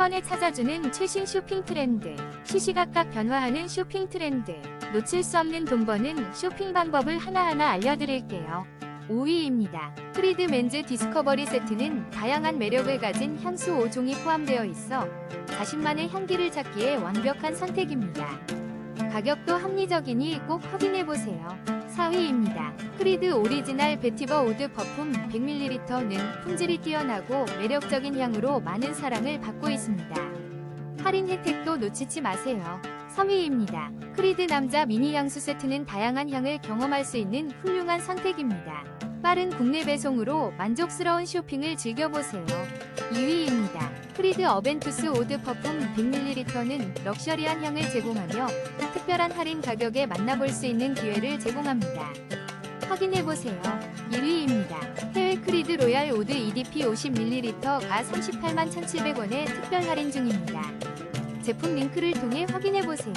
번에 찾아주는 최신 쇼핑 트렌드. 시시각각 변화하는 쇼핑 트렌드. 놓칠 수 없는 돈 버는 쇼핑 방법을 하나하나 알려드릴게요. 5위입니다. 프리드 맨즈 디스커버리 세트는 다양한 매력을 가진 향수 5종이 포함되어 있어 자신만의 향기를 찾기에 완벽한 선택입니다. 가격도 합리적이니 꼭 확인해보세요. 4위입니다. 프리드 오리지널 베티버 오드 퍼퓸 100ml는 품질이 뛰어나고 매력적인 향으로 많은 사랑을 받고 있습니다. 할인 혜택도 놓치지 마세요. 3위입니다. 크리드 남자 미니 향수 세트는 다양한 향을 경험할 수 있는 훌륭한 선택입니다. 빠른 국내 배송으로 만족스러운 쇼핑을 즐겨보세요. 2위 크리드 어벤투스 오드 퍼퓸 100ml는 럭셔리한 향을 제공하며 특별한 할인 가격에 만나볼 수 있는 기회를 제공합니다. 확인해보세요. 1위입니다. 해외 크리드 로얄 오드 EDP 50ml가 38만 1,700원에 특별 할인 중입니다. 제품 링크를 통해 확인해보세요.